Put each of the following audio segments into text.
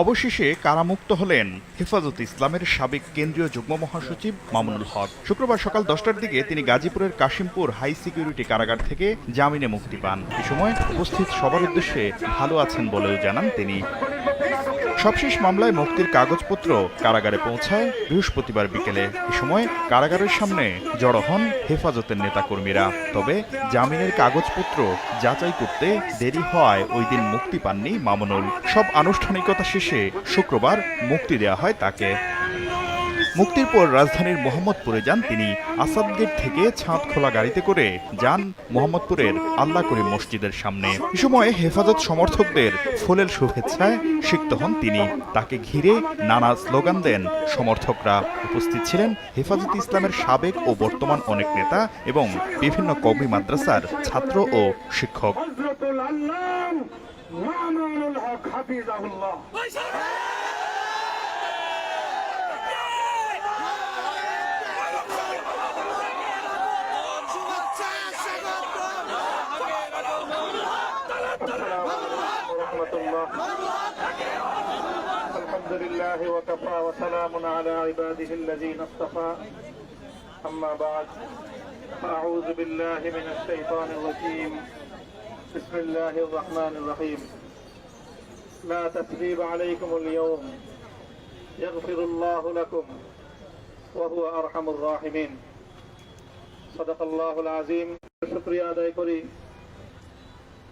অবশেষে কারামুক্ত হলেন হেফাজত ইসলামের সাবেক কেন্দ্রীয় যুগ্ম মহাসচিব মামুনুল হক। শুক্রবার সকাল দশটার দিকে তিনি গাজীপুরের কাশিমপুর হাই সিকিউরিটি কারাগার থেকে জামিনে মুক্তি পান। এ সময় উপস্থিত সবার উদ্দেশ্যে ভালো আছেন বলেও জানান তিনি। সবশেষ মামলায় মুক্তির কাগজপত্র কারাগারে পৌঁছায় বৃহস্পতিবার বিকেলে। এ সময় কারাগারের সামনে জড়ো হন হেফাজতের নেতাকর্মীরা। তবে জামিনের কাগজপত্র যাচাই করতে দেরি হওয়ায় ওই দিন মুক্তি পাননি মামুনুল। সব আনুষ্ঠানিকতা শেষে শুক্রবার মুক্তি দেওয়া হয় তাকে। মুক্তির পর রাজধানীর মোহাম্মদপুরে যান তিনি। আসাদ গেট থেকে ছাদ খোলা গাড়িতে করে যান মোহাম্মদপুরের আল্লাহ করিম মসজিদের সামনে। এ সময় হেফাজত সমর্থকদের ফুলেল শুভেচ্ছায় সিক্ত হন তিনি। তাকে ঘিরে নানা স্লোগান দেন সমর্থকরা। উপস্থিত ছিলেন হেফাজত ইসলামের সাবেক ও বর্তমান অনেক নেতা এবং বিভিন্ন কবি মাদ্রাসার ছাত্র ও শিক্ষক হজরতুল আল্লাহ মামুনুল হক হাফিজাহুল্লাহ ورحمة الله الحمد لله وكفى وسلام على عباده الذين اصطفى أما بعد أعوذ بالله من الشيطان الرجيم بسم الله الرحمن الرحيم لا تثريب عليكم اليوم يغفر الله لكم وهو أرحم الراحمين صدق الله العظيم شكريا دايكوري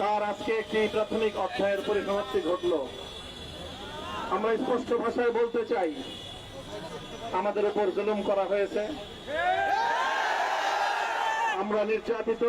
তার আজকে একটি প্রাথমিক অধ্যায়ের পরিসমাপ্তি ঘটল। আমরা স্পষ্ট ভাষায় বলতে চাই, আমাদের উপর জুলুম করা হয়েছে। আমরা নির্যাতিত।